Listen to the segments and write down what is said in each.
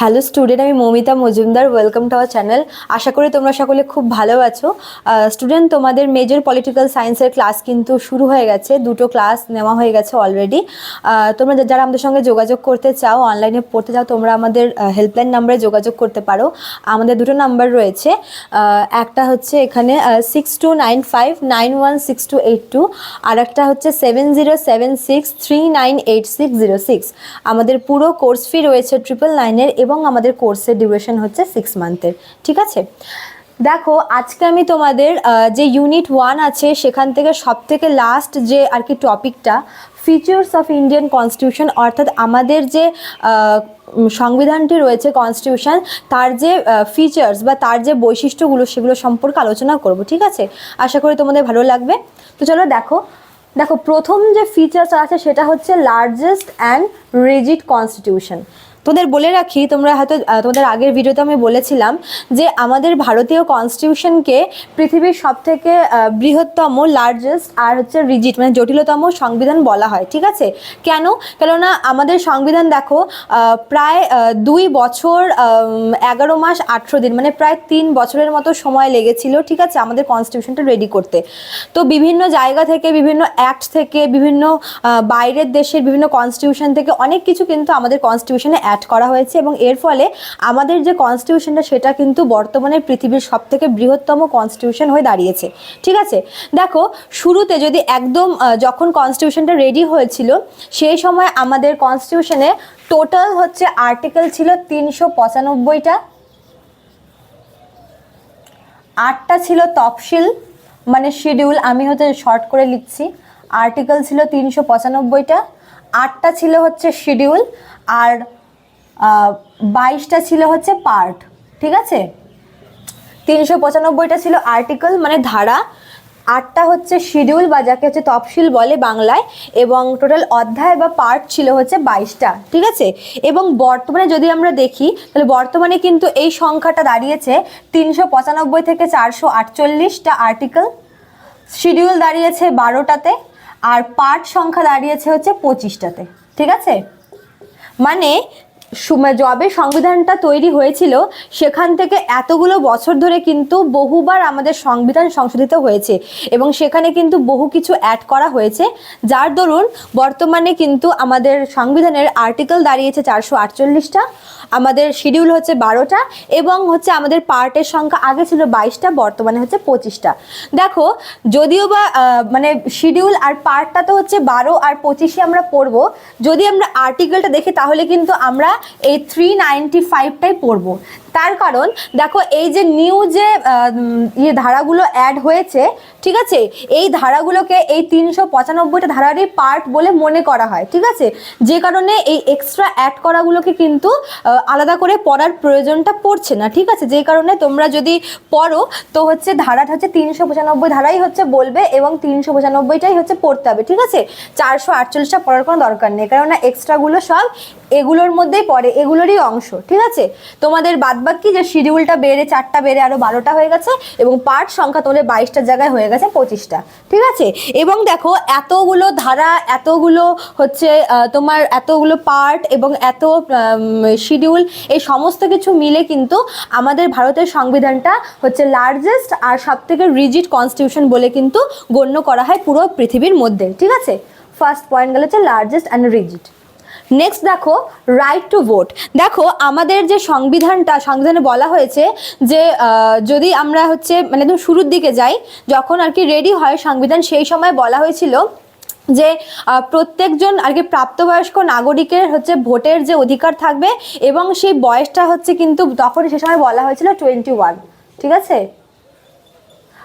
Hello student আমি Mamita Majumdar welcome to our channel আশা করি তোমরা সকলে খুব ভালো আছো। স্টুডেন্ট তোমাদের মেজর পলিটিক্যাল সায়েন্সের ক্লাস কিন্তু শুরু হয়ে গেছে। দুটো ক্লাস নেওয়া হয়ে গেছে অলরেডি তোমরা যারা আমাদের সঙ্গে যোগাযোগ করতে চাও অনলাইনে পড়তে চাও, তোমরা আমাদের হেল্পলাইন নাম্বারে যোগাযোগ করতে পারো। আমাদের দুটো নাম্বার রয়েছে। একটা হচ্ছে এখানে six two nine five nine one six two eight two আর একটা হচ্ছে seven zero seven six three nine eight six zero six আমাদের পুরো কোর্স ফি রয়েছে ট্রিপল নাইনের এবং আমাদের কোর্সের ডিউরেশন হচ্ছে সিক্স মান্থের ঠিক আছে? দেখো, আজকে আমি তোমাদের যে ইউনিট ওয়ান আছে, সেখান থেকে সব থেকে লাস্ট যে আর কি টপিকটা ফিচার্স অফ ইন্ডিয়ান কনস্টিটিউশন অর্থাৎ আমাদের যে সংবিধানটি রয়েছে কনস্টিটিউশন তার যে ফিচার্স বা তার যে বৈশিষ্ট্যগুলো, সেগুলো সম্পর্কে আলোচনা করব, ঠিক আছে? আশা করি তোমাদের ভালো লাগবে। তো চলো দেখো দেখো, প্রথম যে ফিচার্স আছে, সেটা হচ্ছে লার্জেস্ট অ্যান্ড রিজিড কনস্টিটিউশন তোমাদের বলে রাখি, তোমরা হয়তো তোমাদের আগের ভিডিওতে আমি বলেছিলাম যে আমাদের ভারতীয় কনস্টিটিউশনকে পৃথিবীর সব থেকে বৃহত্তম লার্জেস্ট আর হচ্ছে রিজিট মানে জটিলতম সংবিধান বলা হয়, ঠিক আছে? কেন? কেননা আমাদের সংবিধান দেখো প্রায় দুই বছর এগারো মাস, আঠেরো দিন মানে প্রায় তিন বছরের মতো সময় লেগেছিল, ঠিক আছে, আমাদের কনস্টিটিউশনটা রেডি করতে। তো বিভিন্ন জায়গা থেকে, বিভিন্ন অ্যাক্ট থেকে, বিভিন্ন বাইরের দেশের বিভিন্ন কনস্টিটিউশন থেকে অনেক কিছু কিন্তু আমাদের কনস্টিটিউশনে অ্যাড করা হয়েছে এবং এর ফলে আমাদের যে কনস্টিটিউশনটা সেটা কিন্তু বর্তমানে পৃথিবীর সব থেকে বৃহত্তম কনস্টিটিউশন হয়ে দাঁড়িয়েছে। ঠিক আছে? দেখো, শুরুতে যদি একদম যখন কনস্টিটিউশনটা রেডি হয়েছিল, সেই সময় আমাদের কনস্টিটিউশনে টোটাল হচ্ছে আর্টিকেল ছিল তিনশো পঁচানব্বইটা। আটটা ছিল তফসিল মানে শিডিউল আমি হচ্ছে শর্ট করে লিখছি। আর্টিকেল ছিল তিনশো পঁচানব্বইটা, আটটা ছিল হচ্ছে শিডিউল আর বাইশটা ছিল হচ্ছে পার্ট ঠিক আছে? তিনশো পঁচানব্বইটা ছিল আর্টিকেল মানে ধারা। আটটা হচ্ছে শিডিউল বা যাকে হচ্ছে তফসিল বলে বাংলায়, এবং টোটাল অধ্যায় বা পার্ট ছিল হচ্ছে বাইশটা, ঠিক আছে? এবং বর্তমানে যদি আমরা দেখি, তাহলে বর্তমানে কিন্তু এই সংখ্যাটা দাঁড়িয়েছে তিনশো পঁচানব্বই থেকে চারশো আটচল্লিশটা আর্টিকেল শিডিউল দাঁড়িয়েছে বারোটাতে, আর পার্ট সংখ্যা দাঁড়িয়েছে হচ্ছে পঁচিশটাতে, ঠিক আছে? মানে যবে সংবিধানটা তৈরি হয়েছিল, সেখান থেকে এতগুলো বছর ধরে কিন্তু বহুবার আমাদের সংবিধান সংশোধিত হয়েছে এবং সেখানে কিন্তু বহু কিছু অ্যাড করা হয়েছে। যার দরুন বর্তমানে কিন্তু আমাদের সংবিধানের আর্টিকেল দাঁড়িয়েছে চারশো আটচল্লিশটা, আমাদের শিডিউল হচ্ছে বারোটা এবং হচ্ছে আমাদের পার্টের সংখ্যা আগে ছিল বাইশটা, বর্তমানে হচ্ছে পঁচিশটা। দেখো, যদিও বা মানে শিডিউল আর পার্টটা তো হচ্ছে বারো আর পঁচিশে আমরা পড়ব, যদি আমরা আর্টিকেলটা দেখি তাহলে কিন্তু আমরা এই থ্রি নাইনটি ফাইভটাই পড়ব তার কারণ, দেখো এই যে নিউ যে ইয়ে ধারাগুলো অ্যাড হয়েছে, ঠিক আছে? এই ধারাগুলোকে এই তিনশো পঁচানব্বইটা ধারারই পার্ট বলে মনে করা হয়, ঠিক আছে? যে কারণে এই এক্সট্রা অ্যাড করাগুলোকে কিন্তু আলাদা করে পড়ার প্রয়োজনটা পড়ছে না, ঠিক আছে? যে কারণে তোমরা যদি পড়ো, তো হচ্ছে ধারাটা হচ্ছে তিনশো পঁচানব্বই ধারাই হচ্ছে বলবে এবং তিনশো পঁচানব্বইটাই হচ্ছে পড়তে হবে, ঠিক আছে? চারশো আটচল্লিশটা পড়ার কোনো দরকার নেই, কেননা এক্সট্রাগুলো সব এগুলোর মধ্যেই পড়ে, এগুলোরই অংশ, ঠিক আছে? তোমাদের বাদবাকি যে শিডিউলটা বেড়ে, চারটা বেড়ে আরও বারোটা হয়ে গেছে এবং পার্ট সংখ্যা তোমাদের বাইশটার জায়গায় হয়ে গেছে পঁচিশটা, ঠিক আছে? এবং দেখো, এতগুলো ধারা, এতগুলো হচ্ছে তোমার এতগুলো পার্ট এবং এত শিডিউল এই সমস্ত কিছু মিলে কিন্তু আমাদের ভারতের সংবিধানটা হচ্ছে লার্জেস্ট আর সব থেকে রিজিড কনস্টিটিউশন বলে কিন্তু গণ্য করা হয় পুরো পৃথিবীর মধ্যে, ঠিক আছে? ফার্স্ট পয়েন্ট গেল হচ্ছে লার্জেস্ট অ্যান্ড রিজিড নেক্সট দেখো রাইট টু ভোট দেখো, আমাদের যে সংবিধানটা, সংবিধানে বলা হয়েছে যে যদি আমরা হচ্ছে মানে একদম শুরুর দিকে যাই, যখন আর কি রেডি হয় সংবিধান, সেই সময় বলা হয়েছিল যে প্রত্যেকজন আর কি প্রাপ্তবয়স্ক নাগরিকের হচ্ছে ভোটের যে অধিকার থাকবে এবং সেই বয়সটা হচ্ছে কিন্তু তখন সে সময় বলা হয়েছিল টোয়েন্টি ওয়ান ঠিক আছে?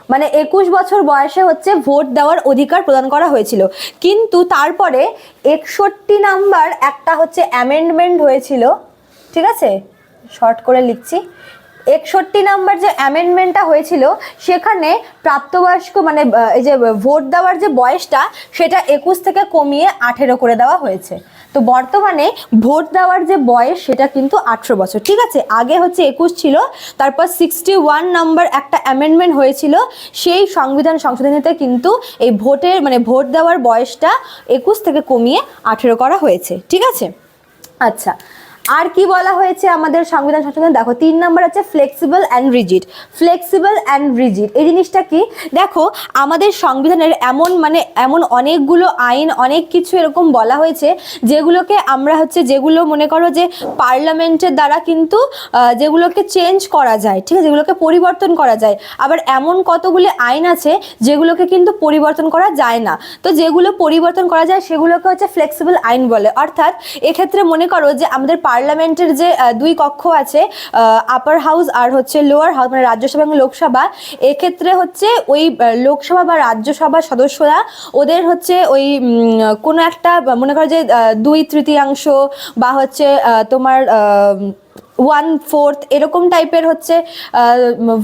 মানে একুশ বছর বয়সে হচ্ছে ভোট দেওয়ার অধিকার প্রদান করা হয়েছিল। কিন্তু তারপরে একষট্টি নাম্বার একটা হচ্ছে অ্যামেন্ডমেন্ট হয়েছিল। ঠিক আছে? শর্ট করে লিখছি। একষট্টি নাম্বার যে অ্যামেন্ডমেন্টটা হয়েছিল, সেখানে প্রাপ্তবয়স্ক মানে এই যে ভোট দেওয়ার যে বয়সটা, সেটা একুশ থেকে কমিয়ে আঠেরো করে দেওয়া হয়েছে। তো বর্তমানে ভোট দেওয়ার যে বয়স, সেটা কিন্তু আঠেরো বছর। ঠিক আছে, আগে হচ্ছে একুশ ছিল, তারপর সিক্সটি ওয়ান নাম্বার একটা অ্যামেন্ডমেন্ট হয়েছিল, সেই সংবিধান সংশোধনীতে কিন্তু এই ভোটের মানে ভোট দেওয়ার বয়সটা একুশ থেকে কমিয়ে আঠেরো করা হয়েছে। ঠিক আছে? আচ্ছা আর কি বলা হয়েছে আমাদের সংবিধান সংশোধন? দেখো, তিন নম্বর আছে flexible and rigid flexible and rigid এই জিনিসটা কি? দেখো, আমাদের সংবিধানের এমন মানে এমন অনেকগুলো আইন, অনেক কিছু এরকম বলা হয়েছে, যেগুলোকে আমরা হচ্ছে, যেগুলো মনে করো যে পার্লামেন্টের দ্বারা কিন্তু যেগুলোকে চেঞ্জ করা যায়, ঠিক আছে? যেগুলোকে পরিবর্তন করা যায়। আবার এমন কতগুলি আইন আছে, যেগুলোকে কিন্তু পরিবর্তন করা যায় না। তো যেগুলো পরিবর্তন করা যায়, সেগুলোকে হচ্ছে ফ্লেক্সিবল আইন বলে। অর্থাৎ, এক্ষেত্রে মনে করো যে আমাদের পার্লামেন্টের যে দুই কক্ষ আছে আপার হাউস আর হচ্ছে লোয়ার হাউস মানে রাজ্যসভা এবং লোকসভা, এক্ষেত্রে হচ্ছে ওই লোকসভা বা রাজ্যসভা সদস্যরা ওদের হচ্ছে ওই কোনো একটা, মনে করো যে দুই তৃতীয়াংশ বা হচ্ছে তোমার ওয়ান ফোর্থ এরকম টাইপের হচ্ছে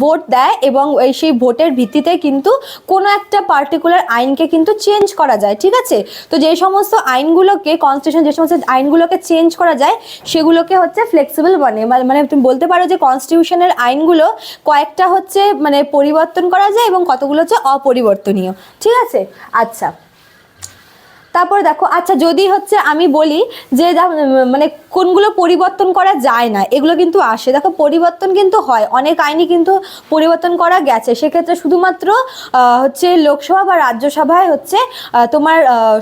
ভোট দেয় এবং সেই ভোটের ভিত্তিতে কিন্তু কোনো একটা পার্টিকুলার আইনকে কিন্তু চেঞ্জ করা যায়, ঠিক আছে? তো যে সমস্ত আইনগুলোকে কনস্টিটিউশন যে সমস্ত আইনগুলোকে চেঞ্জ করা যায়, সেগুলোকে হচ্ছে ফ্লেক্সিবল বনে। মানে- মানে তুমি বলতে পারো যে কনস্টিটিউশনের আইনগুলো কয়েকটা হচ্ছে মানে পরিবর্তন করা যায় এবং কতগুলো হচ্ছে অপরিবর্তনীয়, ঠিক আছে? আচ্ছা। তারপর দেখো আচ্ছা যদি হচ্ছে আমি বলি যে মানে কোনগুলো পরিবর্তন করা যায় না, এগুলো কিন্তু আসে। দেখো, পরিবর্তন কিন্তু হয়। অনেক আইনই কিন্তু পরিবর্তন করা গেছে। সেক্ষেত্রে শুধুমাত্র হচ্ছে লোকসভা বা রাজ্যসভায় হচ্ছে তোমার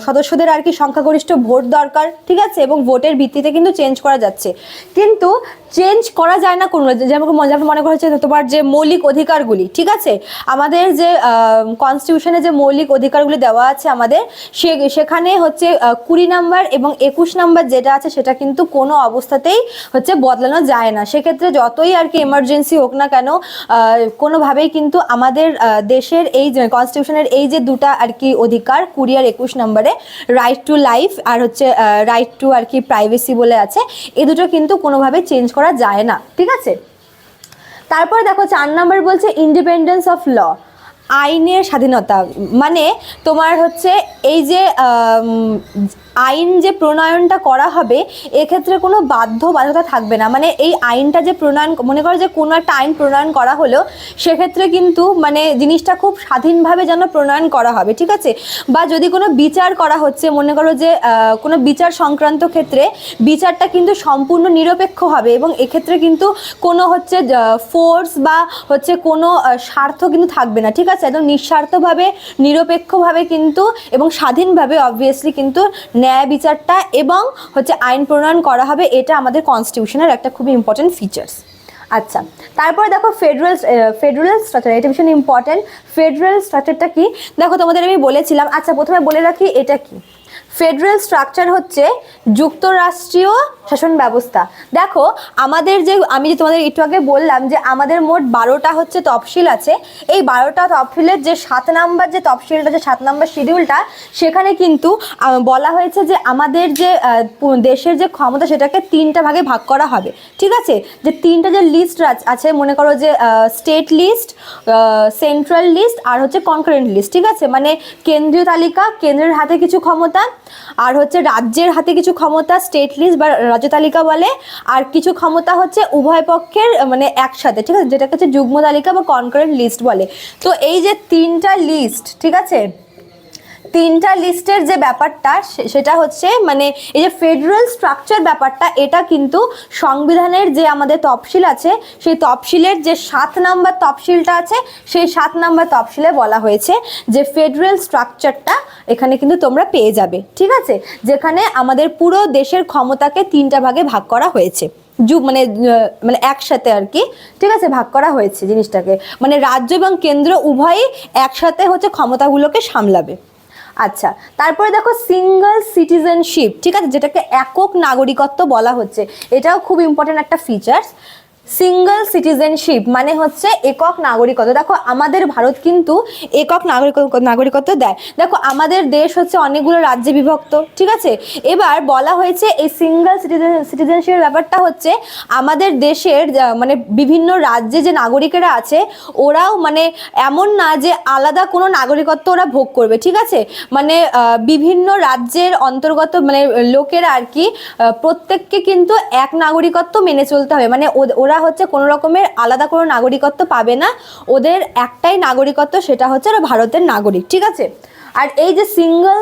সদস্যদের আর কি সংখ্যাগরিষ্ঠ ভোট দরকার, ঠিক আছে? এবং ভোটের ভিত্তিতে কিন্তু চেঞ্জ করা যাচ্ছে। কিন্তু চেঞ্জ করা যায় না কোনো যেমন যেমন মনে করা হচ্ছে তোমার যে মৌলিক অধিকারগুলি, ঠিক আছে? আমাদের যে কনস্টিটিউশনে যে মৌলিক অধিকারগুলি দেওয়া আছে আমাদের, সে, সেখানে হচ্ছে কুড়ি নাম্বার এবং একুশ নাম্বার যেটা আছে সেটা কিন্তু কোনো অবস্থাতেই হচ্ছে বদলানো যায় না। সেক্ষেত্রে যতই আর কি এমার্জেন্সি হোক না কেন কোনোভাবেই কিন্তু আমাদের দেশের এই যে কনস্টিটিউশনের এই যে দুটা আর কি অধিকার কুড়ি আর একুশ নম্বরে রাইট টু লাইফ আর হচ্ছে রাইট টু আর কি প্রাইভেসি বলে আছে এই দুটো কিন্তু কোনোভাবে চেঞ্জ করা যায় না। ঠিক আছে? তারপর দেখো চার নাম্বার বলছে ইন্ডিপেন্ডেন্স অফ ল আইনের স্বাধীনতা। মানে তোমার হচ্ছে এই যে আইন যে প্রণয়নটা করা হবে, এক্ষেত্রে কোনো বাধ্য বাধ্যতা থাকবে না। মানে এই আইনটা যে প্রণয়ন, মনে করো যে কোনো একটা আইন প্রণয়ন করা হলো, সেক্ষেত্রে কিন্তু মানে জিনিসটা খুব স্বাধীনভাবে যেন প্রণয়ন করা হবে, ঠিক আছে? বা যদি কোনো বিচার করা হচ্ছে, মনে করো যে কোনো বিচার সংক্রান্ত ক্ষেত্রে, বিচারটা কিন্তু সম্পূর্ণ নিরপেক্ষ হবে এবং এক্ষেত্রে কিন্তু কোনো হচ্ছে ফোর্স বা হচ্ছে কোনো স্বার্থ কিন্তু থাকবে না, ঠিক আছে? একদম নিঃস্বার্থভাবে, নিরপেক্ষভাবে কিন্তু এবং স্বাধীনভাবে অবভিয়াসলি কিন্তু ন্যায় বিচারটা এবং হচ্ছে আইন প্রণয়ন করা হবে, এটা আমাদের কনস্টিটিউশনের একটা খুবই ইম্পর্টেন্ট ফিচার্স আচ্ছা তারপরে দেখো ফেডারেল ফেডারেল স্ট্রাকচার এটা ভীষণ ইম্পর্টেন্ট ফেডারেল স্ট্রাকচারটা কি? দেখো তোমাদের আমি বলেছিলাম আচ্ছা প্রথমে বলে রাখি, এটা কি? ফেডারেল স্ট্রাকচার হচ্ছে যুক্তরাষ্ট্রীয় শাসন ব্যবস্থা। দেখো, আমাদের যে, আমি যে তোমাদের একটু আগে বললাম যে আমাদের মোট বারোটা হচ্ছে তফসিল আছে, এই বারোটা তফসিলের যে সাত নাম্বার যে তফসিলটা, যে সাত নাম্বার শিডিউলটা, সেখানে কিন্তু বলা হয়েছে যে আমাদের যে দেশের যে ক্ষমতা, সেটাকে তিনটা ভাগে ভাগ করা হবে। ঠিক আছে? যে তিনটা যে লিস্ট আছে, মনে করো যে স্টেট লিস্ট সেন্ট্রাল লিস্ট আর হচ্ছে কনকারেন্ট লিস্ট ঠিক আছে? মানে কেন্দ্রীয় তালিকা, কেন্দ্রের হাতে কিছু ক্ষমতা, আর হচ্ছে রাজ্যের হাতে কিছু ক্ষমতা স্টেট লিস্ট বা রাজ্য তালিকা বলে, আর কিছু ক্ষমতা হচ্ছে উভয় পক্ষের মানে একসাথে, ঠিক আছে? যেটাকে হচ্ছে যুগ্ম তালিকা বা কনকারেন্ট লিস্ট বলে। তো এই যে তিনটা লিস্ট ঠিক আছে? তিনটা লিস্টের যে ব্যাপারটা সেটা হচ্ছে মানে এই যে ফেডারেল স্ট্রাকচার ব্যাপারটা, এটা কিন্তু সংবিধানের যে আমাদের তফসিল আছে, সেই তফসিলের যে সাত নাম্বার তফসিলটা আছে, সেই সাত নাম্বার তফসিলে বলা হয়েছে যে ফেডারেল স্ট্রাকচারটা এখানে কিন্তু তোমরা পেয়ে যাবে, ঠিক আছে? যেখানে আমাদের পুরো দেশের ক্ষমতাকে তিনটা ভাগে ভাগ করা হয়েছে। যুগ মানে মানে একসাথে আর কি, ঠিক আছে? ভাগ করা হয়েছে জিনিসটাকে। মানে রাজ্য এবং কেন্দ্র উভয়ই একসাথে হচ্ছে ক্ষমতাগুলোকে সামলাবে। আচ্ছা তারপরে দেখো সিঙ্গল সিটিজেনশিপ ঠিক আছে? যেটাকে একক নাগরিকত্ব বলা হচ্ছে। এটাও খুব ইম্পর্টেন্ট একটা ফিচার্স সিঙ্গল সিটিজেনশিপ মানে হচ্ছে একক নাগরিকত্ব। দেখো, আমাদের ভারত কিন্তু একক নাগরিক নাগরিকত্ব দেয়। দেখো, আমাদের দেশ হচ্ছে অনেকগুলো রাজ্যে বিভক্ত, ঠিক আছে? এবার বলা হয়েছে এই সিঙ্গল সিটিজেন সিটিজেনশিপের ব্যাপারটা হচ্ছে আমাদের দেশের মানে বিভিন্ন রাজ্যে যে নাগরিকেরা আছে, ওরাও মানে এমন না যে আলাদা কোনো নাগরিকত্ব ওরা ভোগ করবে, ঠিক আছে? মানে বিভিন্ন রাজ্যের অন্তর্গত মানে লোকেরা আর কি প্রত্যেককে কিন্তু এক নাগরিকত্ব মেনে চলতে হবে। মানে ওদ- ওরা হচ্ছে কোনো রকমের আলাদা কোনো নাগরিকত্ব পাবে না। ওদের একটাই নাগরিকত্ব সেটা হচ্ছে ওরা ভারতের নাগরিক, ঠিক আছে? আর এই যে সিঙ্গল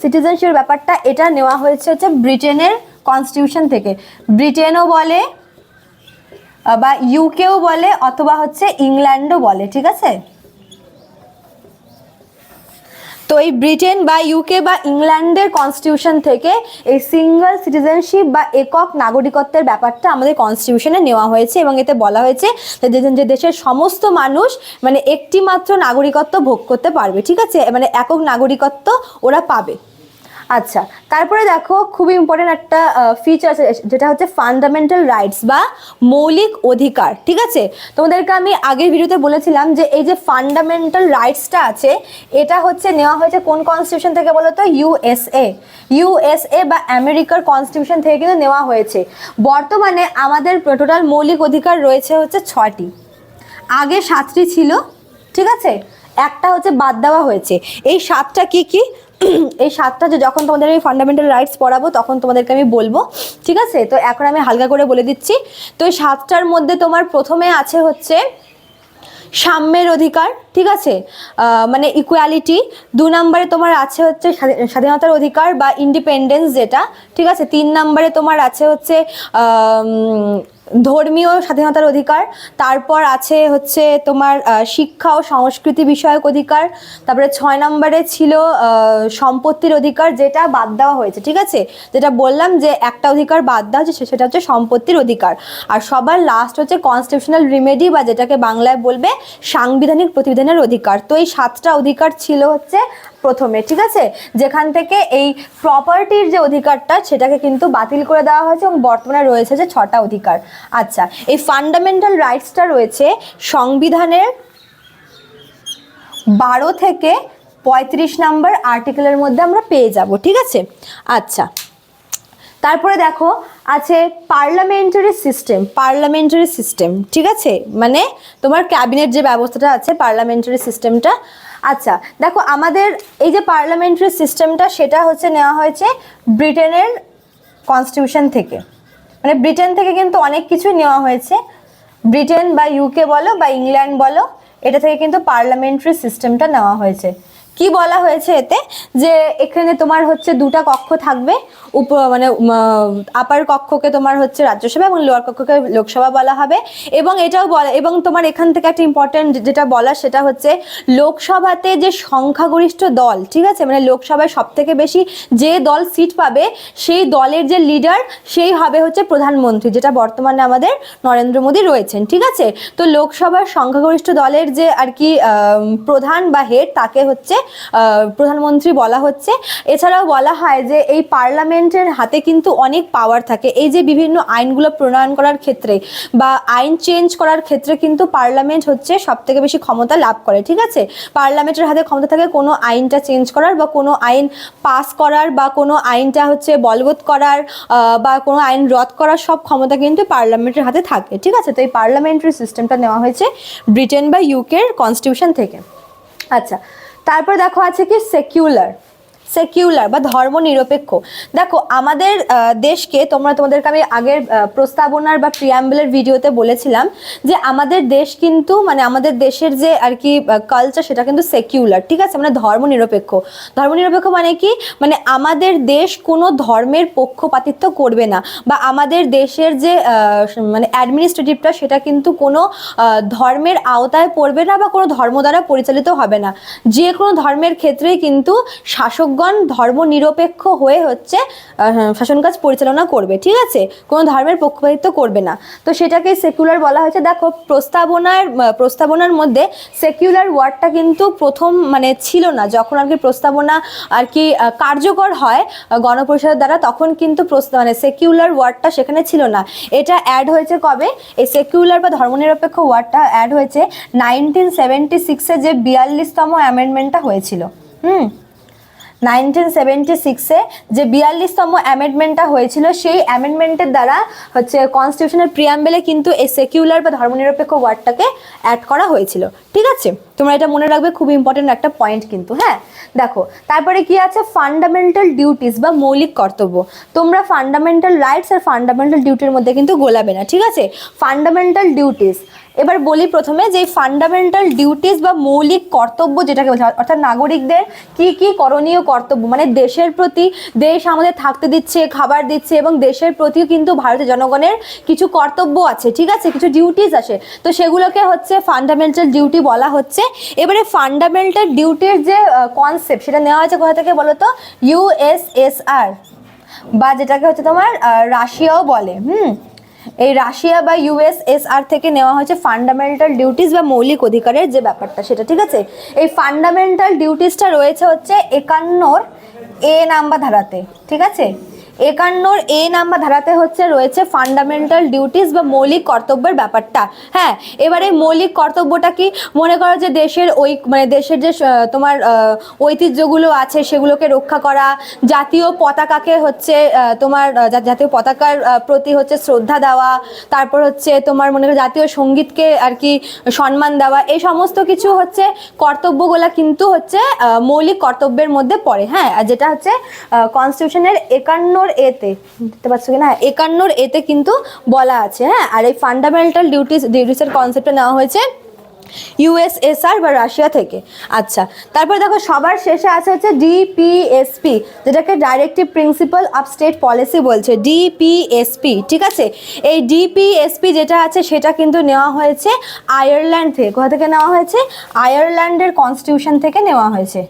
সিটিজেনশিপের ব্যাপারটা, এটা নেওয়া হয়েছে হচ্ছে ব্রিটেনের কনস্টিটিউশন থেকে। ব্রিটেনও বলে বা ইউকেও বলে, অথবা হচ্ছে ইংল্যান্ডও বলে, ঠিক আছে? তো এই ব্রিটেন বা ইউকে বা ইংল্যান্ডের কনস্টিটিউশন থেকে এই সিঙ্গল সিটিজেনশিপ বা একক নাগরিকত্বের ব্যাপারটা আমাদের কনস্টিটিউশনে নেওয়া হয়েছে এবং এতে বলা হয়েছে যে দেশের সমস্ত মানুষ মানে একটি মাত্র নাগরিকত্ব ভোগ করতে পারবে, ঠিক আছে? মানে একক নাগরিকত্ব ওরা পাবে। আচ্ছা তারপরে দেখো খুবই ইম্পর্টেন্ট একটা ফিচার আছে, যেটা হচ্ছে ফান্ডামেন্টাল রাইটস বা মৌলিক অধিকার, ঠিক আছে? তোমাদেরকে আমি আগের ভিডিওতে বলেছিলাম যে এই যে ফান্ডামেন্টাল রাইটসটা আছে, এটা হচ্ছে নেওয়া হয়েছে কোন কনস্টিটিউশন থেকে বলো তো ইউএসএ ইউএসএ বা আমেরিকার কনস্টিটিউশন থেকে কিন্তু নেওয়া হয়েছে। বর্তমানে আমাদের টোটাল মৌলিক অধিকার রয়েছে হচ্ছে ছটি আগে সাতটি ছিল, ঠিক আছে? একটা হচ্ছে বাদ দেওয়া হয়েছে। এই সাতটা কি কি? এই সাতটা যে যখন তোমাদের আমি ফান্ডামেন্টাল রাইটস পড়াবো, তখন তোমাদেরকে আমি বলব, ঠিক আছে? তো এখন আমি হালকা করে বলে দিচ্ছি। তো এই সাতটার মধ্যে তোমার প্রথমে আছে হচ্ছে সাম্যের অধিকার, ঠিক আছে? মানে ইকুয়ালিটি দু নম্বরে তোমার আছে হচ্ছে স্বাধী- স্বাধীনতার অধিকার বা ইন্ডিপেন্ডেন্স যেটা, ঠিক আছে? তিন নম্বরে তোমার আছে হচ্ছে ধর্মীয় স্বাধীনতার অধিকার, তারপর আছে হচ্ছে তোমার শিক্ষা ও সংস্কৃতি বিষয়ক অধিকার, তারপরে ছয় নম্বরে ছিল সম্পত্তির অধিকার যেটা বাদ দেওয়া হয়েছে, ঠিক আছে? যেটা বললাম যে একটা অধিকার বাদ দেওয়া হচ্ছে সেটা হচ্ছে সম্পত্তির অধিকার। আর সবার লাস্ট হচ্ছে কনস্টিটিউশনাল রিমেডি বা যেটাকে বাংলায় বলবে সাংবিধানিক প্রতিবিধানের অধিকার। তো এই সাতটা অধিকার ছিল হচ্ছে প্রথমে, ঠিক আছে? যেখান থেকে এই প্রপার্টির যে অধিকারটা, সেটাকে কিন্তু বাতিল করে দেওয়া হয়েছে এবং বর্তমানে রয়েছে যে ছটা অধিকার। আচ্ছা এই ফান্ডামেন্টাল রাইটসটা রয়েছে সংবিধানের বারো থেকে পঁয়ত্রিশ নাম্বার আর্টিকেলের মধ্যে আমরা পেয়ে যাব, ঠিক আছে? আচ্ছা তারপরে দেখো, আছে পার্লামেন্টারি সিস্টেম পার্লামেন্টারি সিস্টেম ঠিক আছে? মানে তোমার ক্যাবিনেট যে ব্যবস্থাটা আছে পার্লামেন্টারি সিস্টেমটা আচ্ছা দেখো আমাদের এই যে পার্লামেন্টারি সিস্টেমটা সেটা হচ্ছে নেওয়া হয়েছে ব্রিটেনের কনস্টিটিউশন থেকে। মানে ব্রিটেন থেকে কিন্তু অনেক কিছুই নেওয়া হয়েছে। ব্রিটেন বা ইউকে বলো বা ইংল্যান্ড বলো, এটা থেকে কিন্তু পার্লামেন্টারি সিস্টেমটা নেওয়া হয়েছে। কি বলা হয়েছে এতে? যে এখানে তোমার হচ্ছে দুটা কক্ষ থাকবে, উপ মানে আপার কক্ষকে তোমার হচ্ছে রাজ্যসভা এবং লোয়ার কক্ষকে লোকসভা বলা হবে। এবং এটাও বলা, এবং তোমার এখান থেকে একটা ইম্পর্টেন্ট যেটা বলা সেটা হচ্ছে লোকসভাতে যে সংখ্যাগরিষ্ঠ দল, ঠিক আছে? মানে লোকসভায় সব থেকে বেশি যে দল সিট পাবে, সেই দলের যে লিডার সেই হবে হচ্ছে প্রধানমন্ত্রী, যেটা বর্তমানে আমাদের নরেন্দ্র মোদী রয়েছেন, ঠিক আছে? তো লোকসভার সংখ্যাগরিষ্ঠ দলের যে আর কি প্রধান বা হেড তাকে হচ্ছে প্রধানমন্ত্রী বলা হচ্ছে। এছাড়াও বলা হয় যে এই পার্লামেন্টের হাতে কিন্তু অনেক পাওয়ার থাকে। এই যে বিভিন্ন আইনগুলো প্রণয়ন করার ক্ষেত্রে বা আইন চেঞ্জ করার ক্ষেত্রে কিন্তু পার্লামেন্ট হচ্ছে সব থেকে বেশি ক্ষমতা লাভ করে, ঠিক আছে? পার্লামেন্টের হাতে ক্ষমতা থাকে কোনো আইনটা চেঞ্জ করার বা কোনো আইন পাস করার বা কোনো আইনটা হচ্ছে বলবৎ করার বা কোনো আইন রদ করার সব ক্ষমতা কিন্তু পার্লামেন্টের হাতে থাকে, ঠিক আছে? তো এই পার্লামেন্টারি সিস্টেমটা নেওয়া হয়েছে ব্রিটেন বা ইউকের কনস্টিটিউশন থেকে। আচ্ছা তারপর দেখো আছে কি সেকিউলার সেকিউলার বা ধর্মনিরপেক্ষ। দেখো, আমাদের দেশকে তোমরা, তোমাদেরকে আমি আগের প্রস্তাবনার বা প্রিয়াম্বলের ভিডিওতে বলেছিলাম যে আমাদের দেশ কিন্তু মানে আমাদের দেশের যে আর কি কালচার সেটা কিন্তু সেকিউলার ঠিক আছে? মানে ধর্মনিরপেক্ষ। ধর্মনিরপেক্ষ মানে কি? মানে আমাদের দেশ কোনো ধর্মের পক্ষপাতিত্ব করবে না বা আমাদের দেশের যে মানে অ্যাডমিনিস্ট্রেটিভটা সেটা কিন্তু কোনো ধর্মের আওতায় পড়বে না বা কোনো ধর্ম দ্বারা পরিচালিত হবে না। যে কোনো ধর্মের ক্ষেত্রেই কিন্তু শাসকগণ ধর্মনিরপেক্ষ হয়ে হচ্ছে শাসন কাজ পরিচালনা করবে, ঠিক আছে? কোনো ধর্মের পক্ষপাতিত্ব করবে না। তো সেটাকে সেকুলার বলা হয়েছে। দেখো, প্রস্তাবনার প্রস্তাবনার মধ্যে সেকুলার ওয়ার্ডটা কিন্তু প্রথম মানে ছিল না। যখন আর কি প্রস্তাবনা আর কি কার্যকর হয় গণপরিষদের দ্বারা, তখন কিন্তু মানে সেকুলার ওয়ার্ডটা সেখানে ছিল না। এটা অ্যাড হয়েছে কবে? এই সেকুলার বা ধর্মনিরপেক্ষ ওয়ার্ডটা অ্যাড হয়েছে নাইনটিন সেভেন্টি সিক্সে যে বিয়াল্লিশতম অ্যামেন্ডমেন্টটা হয়েছিল। হুম? নাইনটিন সেভেন্টি সিক্সে যে বিয়াল্লিশতম অ্যামেন্ডমেন্টটা হয়েছিল, সেই অ্যামেন্ডমেন্টের দ্বারা হচ্ছে কনস্টিটিউশনের প্রিয়াম্বেলে কিন্তু এই সেকুলার বা ধর্মনিরপেক্ষ ওয়ার্ডটাকে অ্যাড করা হয়েছিল। ঠিক আছে? তোমরা এটা মনে রাখবে, খুব ইম্পর্টেন্ট একটা পয়েন্ট কিন্তু হ্যাঁ? দেখো, তারপরে কি আছে? ফান্ডামেন্টাল ডিউটিস বা মৌলিক কর্তব্য। তোমরা ফান্ডামেন্টাল রাইটস আর ফান্ডামেন্টাল ডিউটির মধ্যে কিন্তু গোলাবে না, ঠিক আছে? ফান্ডামেন্টাল ডিউটিস এবার বলি প্রথমে যে ফান্ডামেন্টাল ডিউটিস বা মৌলিক কর্তব্য যেটাকে বলছে, অর্থাৎ নাগরিকদের কি কি করণীয় কর্তব্য? মানে দেশের প্রতি, দেশ আমাদের থাকতে দিচ্ছে, খাবার দিচ্ছে, এবং দেশের প্রতিও কিন্তু ভারতের জনগণের কিছু কর্তব্য আছে, ঠিক আছে? কিছু ডিউটিস আছে। তো সেগুলোকে হচ্ছে ফান্ডামেন্টাল ডিউটি বলা হচ্ছে। এবারে ফান্ডামেন্টাল ডিউটির যে কনসেপ্ট সেটা নেওয়া হয়েছে কোথা থেকে বলো তো ইউএসএসআর বা যেটাকে হচ্ছে তোমার রাশিয়াও বলে, হুম? এই রাশিয়া বা ইউএসএসআর থেকে নেওয়া হয়েছে ফান্ডামেন্টাল ডিউটিস বা মৌলিক অধিকারের যে ব্যাপারটা সেটা, ঠিক আছে? এই ফান্ডামেন্টাল ডিউটিসটা রয়েছে হচ্ছে একান্নর এ নাম্বার ধারাতে, ঠিক আছে? একান্নর এ নাম্বার ধারাতে হচ্ছে রয়েছে ফান্ডামেন্টাল ডিউটিস বা মৌলিক কর্তব্যের ব্যাপারটা। হ্যাঁ এবার মৌলিক কর্তব্যটা কি? মনে করো যে দেশের ওই মানে দেশের যে তোমার ঐতিহ্যগুলো আছে সেগুলোকে রক্ষা করা, জাতীয় পতাকাকে হচ্ছে তোমার জাতীয় পতাকার প্রতি হচ্ছে শ্রদ্ধা দেওয়া, তারপর হচ্ছে তোমার মনে করো জাতীয় সঙ্গীতকে আর কি সম্মান দেওয়া, এই সমস্ত কিছু হচ্ছে কর্তব্যগুলা কিন্তু হচ্ছে মৌলিক কর্তব্যের মধ্যে পড়ে। হ্যাঁ যেটা হচ্ছে কনস্টিটিউশনের একান্নর এতে, দেখতে পাচ্ছ কি না একান্নর এতে কিন্তু বলা আছে হ্যাঁ? আর এই ফান্ডামেন্টাল ডিউটিস ডিউটিসের কনসেপ্টটা নেওয়া হয়েছে ইউএসএসআর বা রাশিয়া থেকে। আচ্ছা তারপর দেখো, সবার শেষে আছে হচ্ছে ডিপিএসপি যেটাকে directive principle of state policy বলছে ডিপিএসপি ঠিক আছে? এই ডিপিএসপি যেটা আছে, সেটা কিন্তু নেওয়া হয়েছে আয়ারল্যান্ড থেকে। কোথা থেকে নেওয়া হয়েছে? আয়ারল্যান্ডের কনস্টিটিউশন থেকে নেওয়া হয়েছে।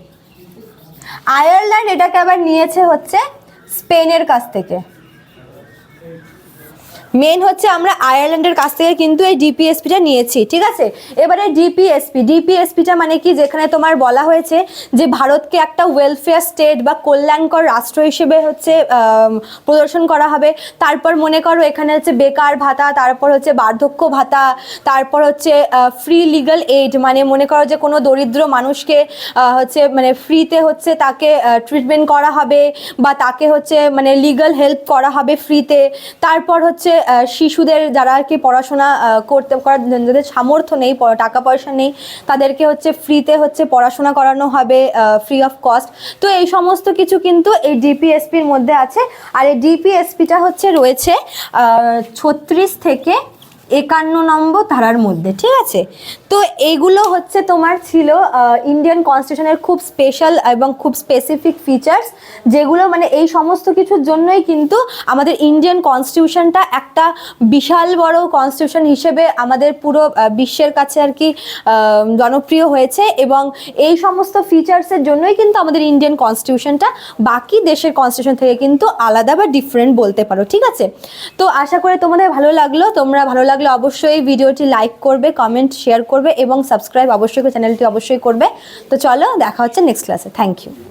আয়ারল্যান্ড এটাকে আবার নিয়েছে হচ্ছে স্পেনের কাছ থেকে। মেন হচ্ছে আমরা আয়ারল্যান্ডের কাছ থেকে কিন্তু এই ডিপিএসপিটা নিয়েছি, ঠিক আছে? এবারে ডিপিএসপি ডিপিএসপিটা মানে কি? যেখানে তোমার বলা হয়েছে যে ভারতকে একটা ওয়েলফেয়ার স্টেট বা কল্যাণকর রাষ্ট্র হিসেবে হচ্ছে প্রদর্শন করা হবে। তারপর মনে করো এখানে হচ্ছে বেকার ভাতা, তারপর হচ্ছে বার্ধক্য ভাতা, তারপর হচ্ছে ফ্রি লিগাল এইড মানে মনে করো যে কোনো দরিদ্র মানুষকে হচ্ছে মানে ফ্রিতে হচ্ছে তাকে ট্রিটমেন্ট করা হবে বা তাকে হচ্ছে মানে লিগাল হেল্প করা হবে ফ্রিতে তারপর হচ্ছে শিশুদের যারা আর কি পড়াশোনা করতে করার যাদের সামর্থ্য নেই টাকা পয়সা নেই, তাদেরকে হচ্ছে ফ্রিতে হচ্ছে পড়াশোনা করানো হবে ফ্রি অফ কস্ট তো এই সমস্ত কিছু কিন্তু এই ডিপিএসপির মধ্যে আছে। আর এই ডিপিএসপিটা হচ্ছে রয়েছে ছত্রিশ থেকে একান্ন নম্বর ধারার মধ্যে, ঠিক আছে? তো এইগুলো হচ্ছে তোমার ছিল ইন্ডিয়ান কনস্টিটিউশনের খুব স্পেশাল এবং খুব স্পেসিফিক ফিচার্স যেগুলো মানে এই সমস্ত কিছুর জন্যই কিন্তু আমাদের ইন্ডিয়ান কনস্টিটিউশনটা একটা বিশাল বড় কনস্টিটিউশন হিসেবে আমাদের পুরো বিশ্বের কাছে আর কি জনপ্রিয় হয়েছে এবং এই সমস্ত ফিচার্সের জন্যই কিন্তু আমাদের ইন্ডিয়ান কনস্টিটিউশনটা বাকি দেশের কনস্টিটিউশন থেকে কিন্তু আলাদা বা ডিফারেন্ট বলতে পারো, ঠিক আছে? তো আশা করে তোমাদের ভালো লাগল, তোমরা ভালো লাগলে অবশ্যই ভিডিওটি লাইক করবে কমেন্ট শেয়ার করবে এবং সাবস্ক্রাইব অবশ্যই চ্যানেলটি অবশ্যই করবে। তো চলো, দেখা হচ্ছে নেক্সট ক্লাসে থ্যাংক ইউ